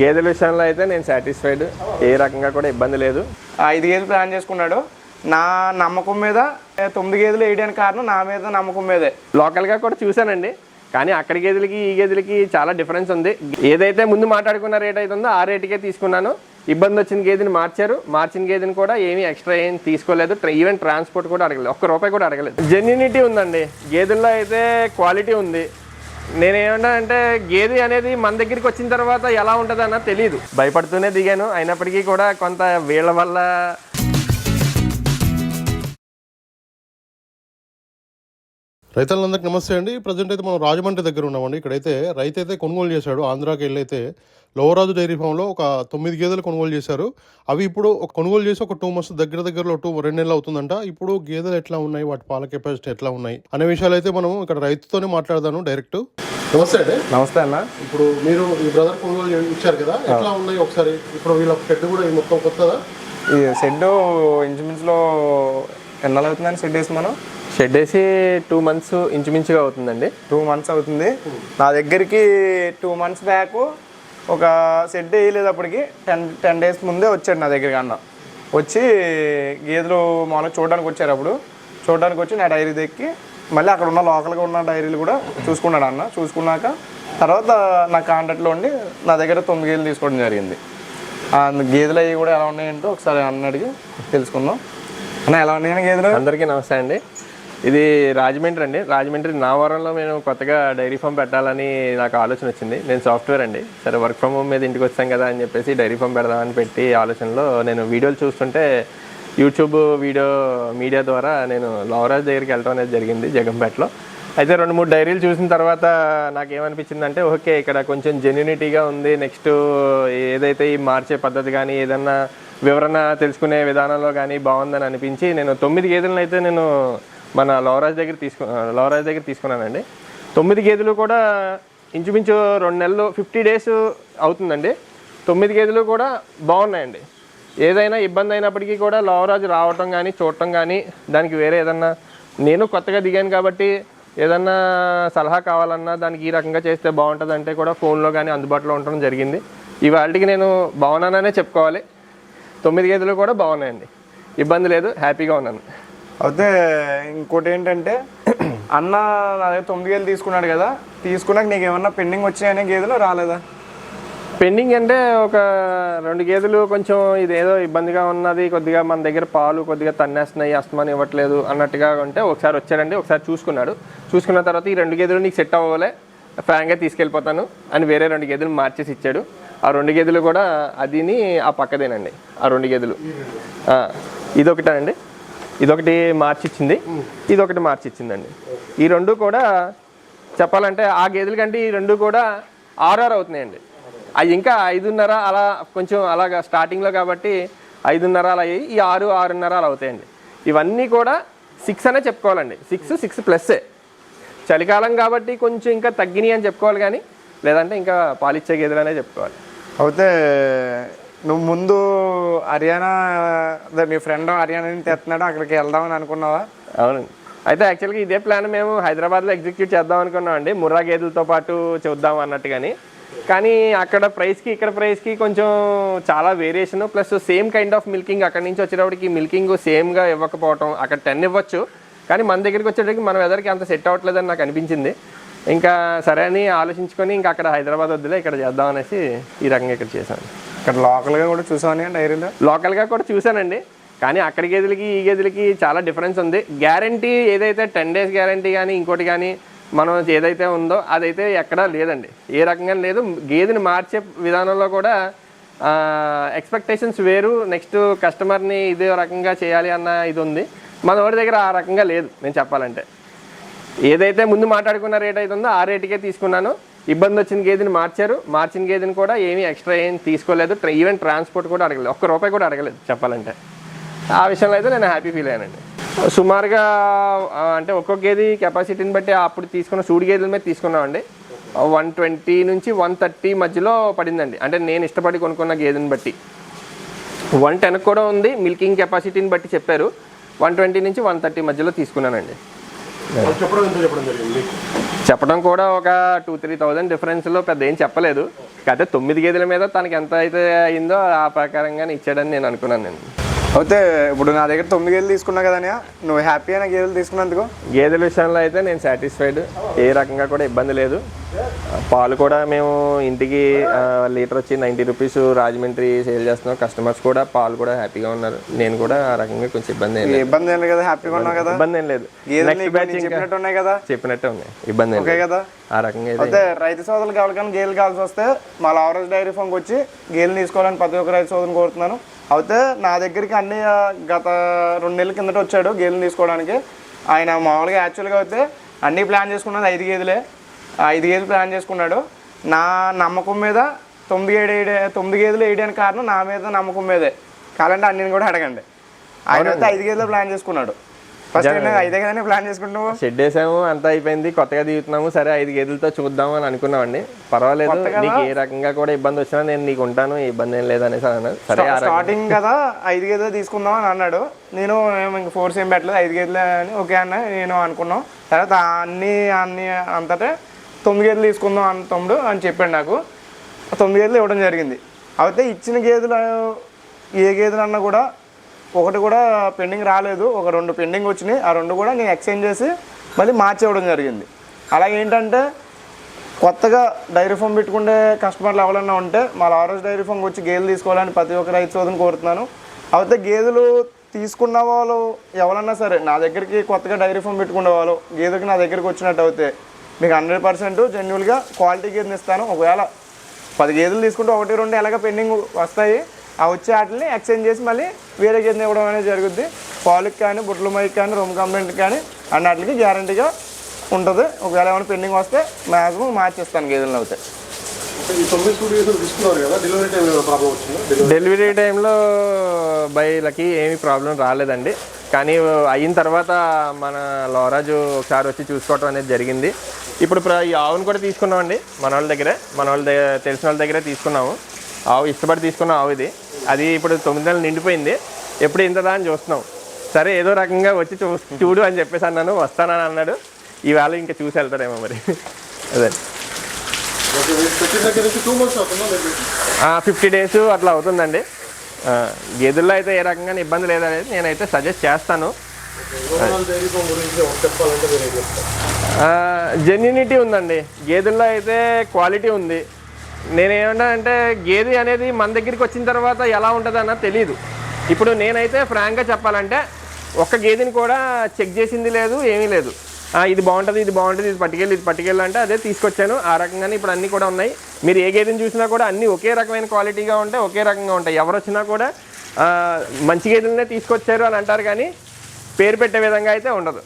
గేదెల విషయంలో అయితే నేను సాటిస్ఫైడ్ ఏ రకంగా కూడా ఇబ్బంది లేదు. ఐదు గేదెలు ప్లాన్ చేసుకున్నాడు. నా నమ్మకం మీద తొమ్మిది గేదెలు వేయడానికి కారణం నా మీద నమ్మకం మీదే. లోకల్గా కూడా చూశానండి. కానీ అక్కడి గేదెలకి ఈ గేదెలకి చాలా డిఫరెన్స్ ఉంది. ఏదైతే ముందు మాట్లాడుకున్న రేట్ అయితే ఉందో ఆ రేటుకే తీసుకున్నాను. ఇబ్బంది వచ్చిన గేదెని మార్చారు. మార్చిన గేదెని కూడా ఏమీ ఎక్స్ట్రా ఏం తీసుకోలేదు. ఈవెన్ ట్రాన్స్పోర్ట్ కూడా అడగలేదు. ఒక్క రూపాయి కూడా అడగలేదు. జెన్యునిటీ ఉందండి. గేదెల్లో అయితే క్వాలిటీ ఉంది. నేనేమన్నా అంటే గేదె అనేది మన దగ్గరికి వచ్చిన తర్వాత ఎలా ఉంటుందన్న తెలియదు భయపడుతూనే దిగాను. అయినప్పటికీ కూడా కొంత వీళ్ళ వల్ల రైతులందరికీ నమస్తే అండి. ప్రజెంట్ అయితే మనం రాజమండ్రి దగ్గర ఉన్నామండి. ఇక్కడైతే రైతు అయితే కొనుగోలు చేశాడు. ఆంధ్రాకి వెళ్ళి అయితే లోవరాజు డైరీ ఫామ్లో ఒక తొమ్మిది గేదెలు కొనుగోలు చేశారు. అవి ఇప్పుడు ఒక కొనుగోలు చేసి ఒక టూ మంత్స్ దగ్గర దగ్గరలో టూ రెండు నెలలు అవుతుందంట. ఇప్పుడు గేదెలు ఎట్లా ఉన్నాయి? వాటి పాల కెపాసిటీ ఎట్లా ఉన్నాయి? అనే విషయాలు అయితే మనం ఇక్కడ రైతుతోనే మాట్లాడదాను డైరెక్ట్. నమస్తే అండి. నమస్తే అన్న. ఇప్పుడు మీరు ఈ బ్రదర్ కొనుగోలు ఇచ్చారు కదా. ఎట్లా ఉన్నాయి ఒకసారి? ఇప్పుడు వీళ్ళ షెడ్ కూడా ఈ మొత్తం కొత్తదా? ఈ షెడ్ ఇంచుమించులో ఎన్నాళ్ళు అవుతుందని షెడ్ వేసి మనం? షెడ్ వేసి టూ మంత్స్ ఇంచుమించుగా అవుతుందండి. టూ మంత్స్ అవుతుంది. నా దగ్గరికి టూ మంత్స్ బ్యాక్ ఒక షెడ్ వేయలేదప్పటికి టెన్ టెన్ డేస్ ముందే వచ్చాడు నా దగ్గరికి అన్న. వచ్చి గేదెలు మామూలుగా చూడడానికి వచ్చారు అప్పుడు. చూడడానికి వచ్చి నా డైరీ దెక్కి మళ్ళీ అక్కడ ఉన్న లోకల్గా ఉన్న డైరీలు కూడా చూసుకున్నాడు అన్న. చూసుకున్నాక తర్వాత నా కాంటాక్ట్లో ఉండి నా దగ్గర తొమ్మిది గేదెలు తీసుకోవడం జరిగింది. గేదెలు అవి కూడా ఎలా ఉన్నాయంటే ఒకసారి అన్న అడిగి తెలుసుకుందాం. అన్న ఎలా ఉన్నాయని గేదెలు? అందరికీ నమస్తే అండి. ఇది రాజమండ్రి అండి. రాజమండ్రి నావరంలో నేను కొత్తగా డైరీ ఫామ్ పెట్టాలని నాకు ఆలోచన వచ్చింది. నేను సాఫ్ట్వేర్ అండి. సరే వర్క్ ఫ్రమ్ హోమ్ మీద ఇంటికి వచ్చాం కదా అని చెప్పేసి డైరీ ఫామ్ పెడదామని పెట్టి ఆలోచనలో నేను వీడియోలు చూస్తుంటే యూట్యూబ్ వీడియో మీడియా ద్వారా నేను లవరాజ్ దగ్గరికి వెళ్ళడం అనేది జరిగింది జగంపేటలో. అయితే రెండు మూడు డైరీలు చూసిన తర్వాత నాకు ఏమనిపించిందంటే ఓకే ఇక్కడ కొంచెం జెన్యునిటీగా ఉంది. నెక్స్ట్ ఏదైతే ఈ మార్చే పద్ధతి కానీ ఏదన్నా వివరణ తెలుసుకునే విధానంలో కానీ బాగుందని అనిపించి నేను తొమ్మిది గేదెలను అయితే నేను మన లవరాజ్ దగ్గర తీసుకు లవరాజ్ దగ్గర తీసుకున్నానండి. తొమ్మిది గేదెలు కూడా ఇంచుమించు రెండు నెలలు ఫిఫ్టీ డేస్ అవుతుందండి. తొమ్మిది గేదెలు కూడా బాగున్నాయండి. ఏదైనా ఇబ్బంది అయినప్పటికీ కూడా లవరాజు రావటం కానీ చూడటం కానీ దానికి వేరే ఏదన్నా నేను కొత్తగా దిగాను కాబట్టి ఏదన్నా సలహా కావాలన్నా దానికి ఈ రకంగా చేస్తే బాగుంటుంది అంటే కూడా ఫోన్లో కానీ అందుబాటులో ఉండడం జరిగింది. ఇవాళకి నేను బాగున్నాననే చెప్పుకోవాలి. తొమ్మిది గేదెలు కూడా బాగున్నాయండి. ఇబ్బంది లేదు. హ్యాపీగా ఉన్నాను. అయితే ఇంకోటి ఏంటంటే అన్న నా దగ్గర తొమ్మిది గేదెలు తీసుకున్నాడు కదా తీసుకున్నాక నీకు ఏమన్నా పెండింగ్ వచ్చాయనే గేదెలు రాలేదా? పెండింగ్ అంటే ఒక రెండు గేదెలు కొంచెం ఇదేదో ఇబ్బందిగా ఉన్నది కొద్దిగా మన దగ్గర పాలు కొద్దిగా తన్నేస్తున్నాయి అస్తమాన్ ఇవ్వట్లేదు అన్నట్టుగా ఉంటే ఒకసారి వచ్చాడండి ఒకసారి చూసుకున్నాడు. చూసుకున్న తర్వాత ఈ రెండు గేదెలు నీకు సెట్ అవ్వలే ఫ్రాంక్గా తీసుకెళ్ళిపోతాను అని వేరే రెండు గేదెలు మార్చేసి ఇచ్చాడు. ఆ రెండు గేదెలు కూడా అదిని ఆ పక్కదేనండి ఆ రెండు గేదెలు. ఇదొకటేనండి. ఇదొకటి మార్చిచ్చింది. ఇదొకటి మార్చిచ్చిందండి. ఈ రెండు కూడా చెప్పాలంటే ఆ గేదెల కంటే ఈ రెండు కూడా ఆర్ఆర్ అవుతున్నాయండి. అవి ఇంకా ఐదున్నర అలా కొంచెం అలాగా స్టార్టింగ్లో కాబట్టి ఐదున్నర అలా అయ్యి ఈ ఆరు ఆరున్నర అలా అవుతాయండి. ఇవన్నీ కూడా సిక్స్ అనే చెప్పుకోవాలండి. సిక్స్ సిక్స్ ప్లస్సే చలికాలం కాబట్టి కొంచెం ఇంకా తగ్గినాయి అని చెప్పుకోవాలి కానీ లేదంటే ఇంకా పాలిచ్చే గేదెలనే చెప్పుకోవాలి. అయితే నువ్వు ముందు హర్యానా నీ మీ ఫ్రెండ్ హర్యానా నుంచి తెస్తున్నాడు అక్కడికి వెళ్దామని అనుకున్నావా? అవును. అయితే యాక్చువల్గా ఇదే ప్లాన్ మేము హైదరాబాద్లో ఎగ్జిక్యూట్ చేద్దాం అనుకున్నాం అండి. ముర్రా గేదెలతో పాటు చూద్దాం అన్నట్టు కానీ కానీ అక్కడ ప్రైస్కి ఇక్కడ ప్రైస్కి కొంచెం చాలా variation plus same kind of milking అక్కడ నుంచి వచ్చేటప్పటికి మిల్కింగ్ సేమ్గా ఇవ్వకపోవటం అక్కడ టెన్ ఇవ్వచ్చు. కానీ మన దగ్గరికి వచ్చేటప్పటికి మన వెదర్కి అంత సెట్ అవ్వట్లేదని నాకు అనిపించింది. ఇంకా సరే అని ఆలోచించుకొని ఇంకా అక్కడ హైదరాబాద్ వద్దులే ఇక్కడ చేద్దాం అనేసి ఈ రకంగా ఇక్కడ చేశాను. ఇక్కడ లోకల్గా కూడా చూసామని డైరీలో లోకల్గా కూడా చూశానండి కానీ అక్కడి గేదెలకి ఈ గేదెలకి చాలా డిఫరెన్స్ ఉంది. గ్యారంటీ ఏదైతే టెన్ డేస్ గ్యారంటీ కానీ ఇంకోటి కానీ మనం ఏదైతే ఉందో అదైతే ఎక్కడా లేదండి. ఏ రకంగా లేదు. గేదెని మార్చే విధానంలో కూడా ఎక్స్పెక్టేషన్స్ వేరు. నెక్స్ట్ కస్టమర్ని ఇదే రకంగా చేయాలి అన్న ఇది ఉంది. మన వాడి దగ్గర ఆ రకంగా లేదు నేను చెప్పాలంటే. ఏదైతే ముందు మాట్లాడుకున్న రేట్ అయితే ఉందో ఆ రేటుకే తీసుకున్నాను. ఇబ్బంది వచ్చిన గేదెని మార్చారు. మార్చిన గేదెని కూడా ఏమీ ఎక్స్ట్రా ఏం తీసుకోలేదు. ఈవెన్ ట్రాన్స్పోర్ట్ కూడా అడగలేదు. ఒక్క రూపాయి కూడా అడగలేదు చెప్పాలంటే. ఆ విషయంలో అయితే నేను హ్యాపీ ఫీల్ అయ్యానండి. సుమారుగా అంటే ఒక్కొక్క గేది కెపాసిటీని బట్టి అప్పుడు తీసుకున్న సూడి గేదెల మీద తీసుకున్నామండి. వన్ ట్వంటీ నుంచి వన్ థర్టీ మధ్యలో పడిందండి. అంటే నేను ఇష్టపడి కొనుక్కున్న గేదెని బట్టి. వన్ టెన్ కూడా ఉంది. మిల్కింగ్ కెపాసిటీని బట్టి చెప్పారు. వన్ ట్వంటీ నుంచి వన్ థర్టీ మధ్యలో తీసుకున్నానండి. చెప్పడం కూడా ఒక టూ త్రీ థౌజండ్ డిఫరెన్స్లో పెద్ద ఏం చెప్పలేదు. కాకపోతే తొమ్మిది గేదెల మీద తనకి ఎంత అయితే అయిందో ఆ ప్రకారంగానే ఇచ్చాడని నేను అనుకున్నాను నేను. అయితే ఇప్పుడు నా దగ్గర తొమ్మిది గేదెలు తీసుకున్నా కదా? నువ్వు హ్యాపీ అయినా గేదెలు తీసుకున్నందుకు? గేదెల విషయంలో అయితే నేను సాటిస్ఫైడ్ ఏ రకంగా కూడా ఇబ్బంది లేదు. పాలు కూడా మేము ఇంటికి లీటర్ వచ్చి నైంటీ రూపీస్ రాజమండ్రి సేల్ చేస్తున్నాం. కస్టమర్స్ కూడా పాలు కూడా హ్యాపీగా ఉన్నారు. నేను కూడా ఆ రకంగా కొంచెం ఇబ్బంది ఏం ఏ లేదు. ఇబ్బంది ఏం లేదు కదా? హ్యాపీగా ఉన్నావు కదా? ఇబ్బంది ఏం లేదు. నెక్స్ట్ బ్యాచ్ చెప్పినట్టు ఉన్నాయి కదా? చెప్పినట్టే ఉంది ఇబ్బంది ఓకే కదా? ఆ రకంగా అయితే రైతు సోదరులకు ఎవరికైనా గేదెలు కావాల్సి వస్తే మా లావరేజ్ డైరీ ఫామ్కి వచ్చి గేదెలు తీసుకోవాలని ప్రతి ఒక్క రైతు సోదరుని కోరుతున్నాను. అయితే నా దగ్గరికి అన్ని గత రెండు నెలల కిందట వచ్చాడు గేదెలు తీసుకోవడానికి. ఆయన మామూలుగా యాక్చువల్గా అయితే అన్నీ ప్లాన్ చేసుకున్నది ఐదు గేదెలే. ఐదు గేదెలు ప్లాన్ చేసుకున్నాడు. నా నమ్మకం మీద తొమ్మిది ఏడు ఏడు తొమ్మిది గేదెలు వేయడానికి కారణం నా మీద నమ్మకం మీదే. కావాలంటే అన్నిని కూడా అడగండి. ఆయన అయితే ఐదు గేదెలు ప్లాన్ చేసుకున్నాడు. ఫస్ట్ ఐదే కదనే ప్లాన్ చేసుకుంటున్నావు? షెడ్ వేసాము అంతా అయిపోయింది. కొత్తగా దిగుతున్నాము. సరే ఐదు గేదెలతో చూద్దాం అని అనుకున్నామండి. పర్వాలేదు. నీకు ఏ రకంగా కూడా ఇబ్బంది వచ్చినా నేను నీకు ఉంటాను. ఇబ్బంది ఏం లేదనేసి అన్నాను సరే స్టార్టింగ్ కదా ఐదు గేదెలు తీసుకుందాం అని అన్నాడు. నేను ఇంక ఫోర్స్ ఏం పెట్టలేదు. ఐదు గేదెలు అని ఓకే అన్న నేను అనుకున్నాం. తర్వాత అన్ని అన్ని అంతటే తొమ్మిది గేదెలు తీసుకుందాం అన్న తమ్ముడు అని చెప్పాడు నాకు. తొమ్మిది గేదెలు ఇవ్వడం జరిగింది. అయితే ఇచ్చిన గేదెలు ఏ గేదెలు అన్నా కూడా ఒకటి కూడా పెండింగ్ రాలేదు. ఒక రెండు పెండింగ్ వచ్చినాయి. ఆ రెండు కూడా నేను ఎక్స్చేంజ్ చేసి మళ్ళీ మార్చి ఇవ్వడం జరిగింది. అలాగే ఏంటంటే కొత్తగా డైరీ ఫామ్ పెట్టుకుంటే కస్టమర్లు ఎవరైనా ఉంటే మా రోజు డైరీ ఫామ్కి వచ్చి గేదెలు తీసుకోవాలని ప్రతి ఒక్క రైతు సోదరుని కోరుతున్నాను. అయితే గేదెలు తీసుకున్న వాళ్ళు ఎవరన్నా సరే నా దగ్గరికి కొత్తగా డైరీ ఫామ్ పెట్టుకునే వాళ్ళు గేదెకి నా దగ్గరికి వచ్చినట్టు అయితే మీకు హండ్రెడ్ పర్సెంట్ జెన్యున్గా క్వాలిటీ గేదెని ఇస్తాను. ఒకవేళ పది గేదెలు తీసుకుంటే ఒకటి రెండు ఎలాగ పెండింగ్ వస్తాయి. ఆ వచ్చే వాటిని ఎక్స్చేంజ్ చేసి మళ్ళీ వేరే గేదెని ఇవ్వడం అనేది జరుగుద్ది. పాలుకి కానీ బుట్ల మైకి కానీ రూమ్ కంప్లైంట్ కానీ అన్నిటికి గ్యారంటీగా ఉంటుంది. ఒకవేళ ఏమైనా పెండింగ్ వస్తే మ్యాక్సిమం మార్చేస్తాను గేదెలను కదా డెలివరీ టైంలో బైలకి ఏమీ ప్రాబ్లం రాలేదండి. కానీ అయిన తర్వాత మన లోరాజు ఒకసారి వచ్చి చూసుకోవటం అనేది జరిగింది. ఇప్పుడు ప్ర- ఈ ఆవును కూడా తీసుకున్నామండి. మన వాళ్ళ దగ్గరే మన వాళ్ళ దగ్గర తెలిసిన వాళ్ళ దగ్గరే తీసుకున్నాము. ఆవు ఇష్టపడి తీసుకున్న ఆవు ఇది. అది ఇప్పుడు తొమ్మిది నెలలు నిండిపోయింది. ఎప్పుడు ఇంతదా అని చూస్తున్నాం. సరే ఏదో రకంగా వచ్చి చూ చూడు అని చెప్పేసి అన్నాను. వస్తానని అన్నాడు. ఈవేళ ఇంకా చూసి వెళ్తాడేమో మరి. అదే. ఫిఫ్టీ డేస్ అట్లా అవుతుందండి. గేదెల్లో అయితే ఏ రకంగా ఇబ్బంది లేదనేది నేనైతే సజెస్ట్ చేస్తాను. జెన్యునిటీ ఉందండి. గేదెల్లో అయితే క్వాలిటీ ఉంది. నేనేమన్నా అంటే గేదె అనేది మన దగ్గరికి వచ్చిన తర్వాత ఎలా ఉంటుంది అన్నది తెలియదు ఇప్పుడు నేనైతే ఫ్రాంక్గా చెప్పాలంటే ఒక్క గేదెని కూడా చెక్ చేసింది లేదు ఏమీ లేదు. ఇది బాగుంటుంది ఇది బాగుంటుంది ఇది పట్టుకెళ్ళి ఇది పట్టుకెళ్ళి అంటే అదే తీసుకొచ్చాను. ఆ రకంగానే ఇప్పుడు అన్నీ కూడా ఉన్నాయి. మీరు ఏ గేదెని చూసినా కూడా అన్నీ ఒకే రకమైన క్వాలిటీగా ఉంటాయి ఒకే రకంగా ఉంటాయి. ఎవరు వచ్చినా కూడా మంచి గేదెలనే తీసుకొచ్చారు అని అంటారు కానీ పేరు పెట్టే విధంగా అయితే ఉండదు.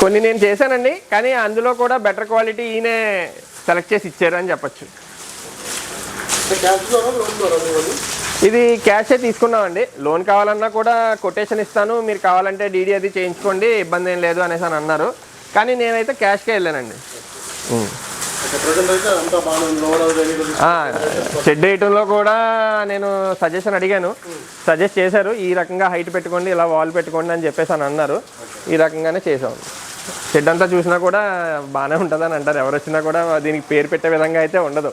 కొన్ని నేను చేశానండి కానీ అందులో కూడా బెటర్ క్వాలిటీ ఈయనే సెలెక్ట్ చేసి ఇచ్చారు అని చెప్పొచ్చు. ఇది క్యాషే తీసుకున్నామండి. లోన్ కావాలన్నా కూడా కొటేషన్ ఇస్తాను. మీరు కావాలంటే డీడీ అది చేయించుకోండి. ఇబ్బంది ఏం లేదు అనేసి అని అన్నారు. కానీ నేనైతే క్యాష్కే వెళ్ళానండి. షెడ్ వేయటంలో కూడా నేను సజెషన్ అడిగాను. సజెస్ట్ చేశారు. ఈ రకంగా హైట్ పెట్టుకోండి ఇలా వాల్ పెట్టుకోండి అని చెప్పేసి అని అన్నారు. ఈ రకంగానే చేసాం షెడ్ అంతా చూసినా కూడా బాగానే ఉంటుందని అంటారు. ఎవరు వచ్చినా కూడా దీనికి పేరు పెట్టే విధంగా అయితే ఉండదు.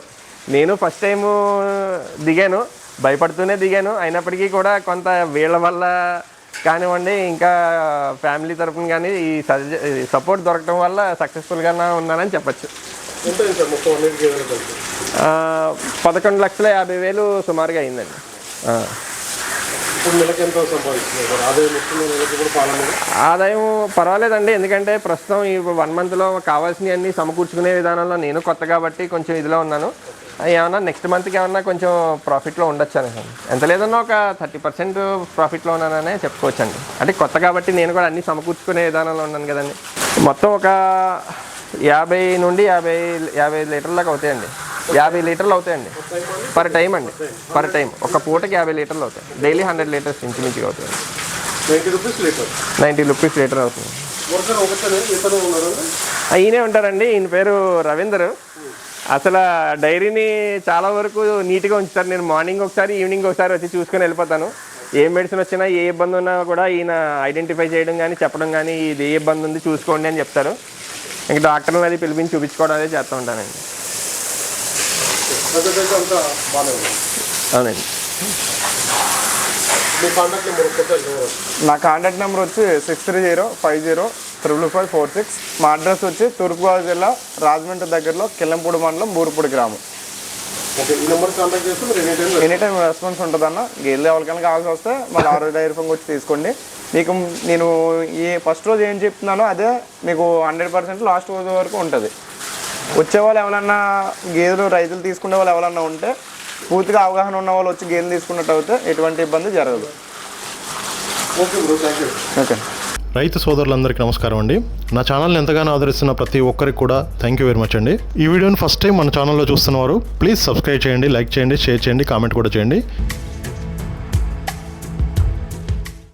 నేను ఫస్ట్ టైం దిగాను. భయపడుతూనే దిగాను. అయినప్పటికీ కూడా కొంత వీళ్ళ వల్ల కానివ్వండి ఇంకా ఫ్యామిలీ తరపున కానీ ఈ సపోర్ట్ దొరకడం వల్ల సక్సెస్ఫుల్గా ఉన్నానని చెప్పచ్చు. పదకొండు లక్షల యాభై వేలు సుమారుగా అయిందండి. ఆదాయం పర్వాలేదండి. ఎందుకంటే ప్రస్తుతం ఈ వన్ మంత్లో కావాల్సినవన్నీ సమకూర్చుకునే విధానంలో నేను కొత్త కాబట్టి కొంచెం ఇదిలో ఉన్నాను. ఏమన్నా నెక్స్ట్ మంత్కి ఏమన్నా కొంచెం ప్రాఫిట్లో ఉండొచ్చు అని ఎంత లేదన్నా ఒక థర్టీ పర్సెంట్ ప్రాఫిట్లో ఉన్నాననే చెప్పుకోవచ్చండి. అంటే కొత్త కాబట్టి నేను కూడా అన్ని సమకూర్చుకునే విధానంలో ఉన్నాను కదండి. మొత్తం ఒక యాభై నుండి యాభై యాభై లీటర్ల దాకా అవుతాయండి. యాభై లీటర్లు అవుతాయండి. పర్ టైం అండి. పర్ టైం ఒక పూటకి యాభై లీటర్లు అవుతాయి. డైలీ హండ్రెడ్ లీటర్స్ ఇంచుమించుగా అవుతాయి. Ninety rupees litre. Ninety rupees litre అవుతుంది. ఈయనే ఉంటారండి. ఈయన పేరు రవీందర్. అసలు డైరీని చాలా వరకు నీట్గా ఉంచుతారు. నేను మార్నింగ్ ఒకసారి ఈవినింగ్ ఒకసారి వచ్చి చూసుకొని వెళ్ళిపోతాను. ఏ మెడిసిన్ వచ్చినా ఏ ఇబ్బంది ఉన్నా కూడా ఈయన ఐడెంటిఫై చేయడం కానీ చెప్పడం కానీ ఇది ఏ ఇబ్బంది ఉంది చూసుకోండి అని చెప్తారు. ఇంక డాక్టర్ని అది పిలిపించి చూపించుకోవడం అనేది చేస్తూ ఉంటానండి. అవునండి మీ కాంటాక్ట్ నెంబర్ కొట్టండి నా కాంటాక్ట్ నెంబర్ వచ్చి six three zero five zero triple five four six మా అడ్రస్ వచ్చి తూర్పుగోదావరి జిల్లా రాజమండ్రి దగ్గరలో కిల్లంపూడి మండలం బూరుపూడి గ్రామం. ఎనీ టైం రెస్పాన్స్ ఉంటుందన్న గేదెలు ఎవరికైనా కావాల్సి వస్తే మన ఆరో డైరీ వచ్చి తీసుకోండి. మీకు నేను ఈ ఫస్ట్ రోజు ఏం చెప్తున్నానో అదే మీకు హండ్రెడ్ పర్సెంట్ లాస్ట్ రోజు వరకు ఉంటుంది. వచ్చే వాళ్ళు ఎవరన్నా గేదెలు రైతులు తీసుకునే వాళ్ళు ఎవరన్నా ఉంటే పూర్తిగా అవగాహన ఉన్న వాళ్ళు వచ్చి గేదెలు తీసుకున్నట్టు అయితే ఎటువంటి ఇబ్బంది జరగదు. Okay bro thank you okay రైతు సోదరులందరికీ నమస్కారం అండి. నా ఛానల్ని ఎంతగానో ఆదరిస్తున్న ప్రతి ఒక్కరికి కూడా థ్యాంక్ యూ వెరీ మచ్ అండి. ఈ వీడియోని ఫస్ట్ టైం మన ఛానల్లో చూస్తున్నవారు ప్లీజ్ సబ్స్క్రైబ్ చేయండి లైక్ చేయండి షేర్ చేయండి కామెంట్ కూడా చేయండి.